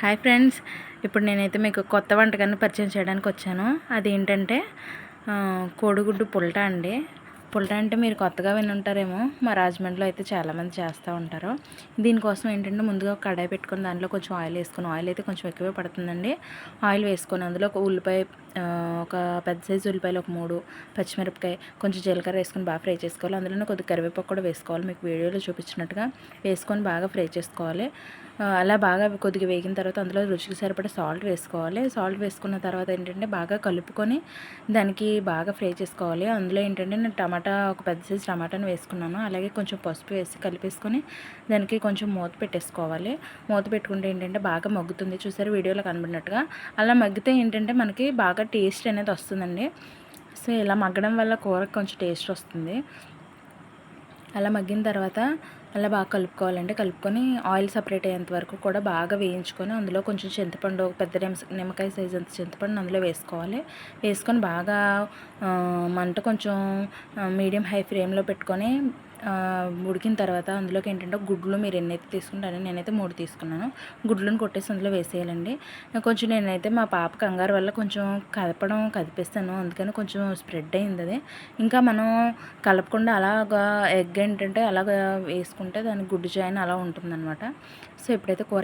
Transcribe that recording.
Hi friends ఇప్పుడు నేనైతే మీకు కొత్త వంటకాన్ని పరిచయం చేయడానికి వచ్చాను. అదేంటంటే కోడిగుడ్డు పుల్టా అండి. పుల్టా అంటే మీరు కొత్తగా విని ఉంటారేమో మా రాజమండ్రిలో అయితే చాలామంది చేస్తూ ఉంటారు. దీనికోసం ఏంటంటే ముందుగా కడాయి పెట్టుకుని దాంట్లో కొంచెం ఆయిల్ వేసుకుని ఆయిల్ అయితే కొంచెం ఎక్కువే పడుతుందండి. ఆయిల్ వేసుకొని అందులో ఒక ఉల్లిపాయ ఒక పెద్ద సైజు ఉల్లిపాయలు ఒక మూడు పచ్చిమిరపకాయ కొంచెం జీలకర్ర వేసుకొని బాగా ఫ్రై చేసుకోవాలి. అందులోనే కొద్దిగా కరివేపాకు కూడా వేసుకోవాలి. మీకు వీడియోలో చూపించినట్టుగా వేసుకొని బాగా ఫ్రై చేసుకోవాలి. అలా బాగా కొద్దిగా వేగిన తర్వాత అందులో రుచికి సరిపడే సాల్ట్ వేసుకోవాలి. సాల్ట్ వేసుకున్న తర్వాత ఏంటంటే బాగా కలుపుకొని దానికి బాగా ఫ్రై చేసుకోవాలి. అందులో ఏంటంటే నేను టమాటా టమాటా ఒక పెద్ద సైజు టమాటాను వేసుకున్నాను. అలాగే కొంచెం పసుపు వేసి కలిపేసుకొని దానికి కొంచెం మూత పెట్టేసుకోవాలి. మూత పెట్టుకుంటే ఏంటంటే బాగా మగ్గుతుంది. చూసారు వీడియోలో కనబడినట్టుగా. అలా మగ్గితే ఏంటంటే మనకి బాగా టేస్ట్ అనేది వస్తుందండి. సో ఇలా మగ్గడం వల్ల కూరకు కొంచెం టేస్ట్ వస్తుంది. అలా మగ్గిన తర్వాత అలా బాగా కలుపుకోవాలండి కలుపుకొని ఆయిల్ సపరేట్ అయ్యేంత వరకు కూడా బాగా వేయించుకొని అందులో కొంచెం చింతపండు ఒక పెద్ద నిమ్మ నిమ్మకాయ సైజ్ అంత చింతపండు అందులో వేసుకోవాలి. వేసుకొని బాగా మంట కొంచెం మీడియం హై ఫ్లేమ్లో పెట్టుకొని ఉడికిన తర్వాత అందులోకి ఏంటంటే గుడ్లు మీరు ఎన్నైతే తీసుకుంటారో నేనైతే మూడు తీసుకున్నాను. గుడ్లను కొట్టేసి అందులో వేసేయాలండి. కొంచెం నేనైతే మా పాప కంగారు వల్ల కొంచెం కదపడం కదిపిస్తాను. అందుకని కొంచెం స్ప్రెడ్ అయింది అది. ఇంకా మనం కలపకుండా అలాగా ఎగ్ ఏంటంటే అలాగా వేసుకుంటే దాని గుడ్డు జాయిన్ అలా ఉంటుందన్నమాట. సో ఎప్పుడైతే కూర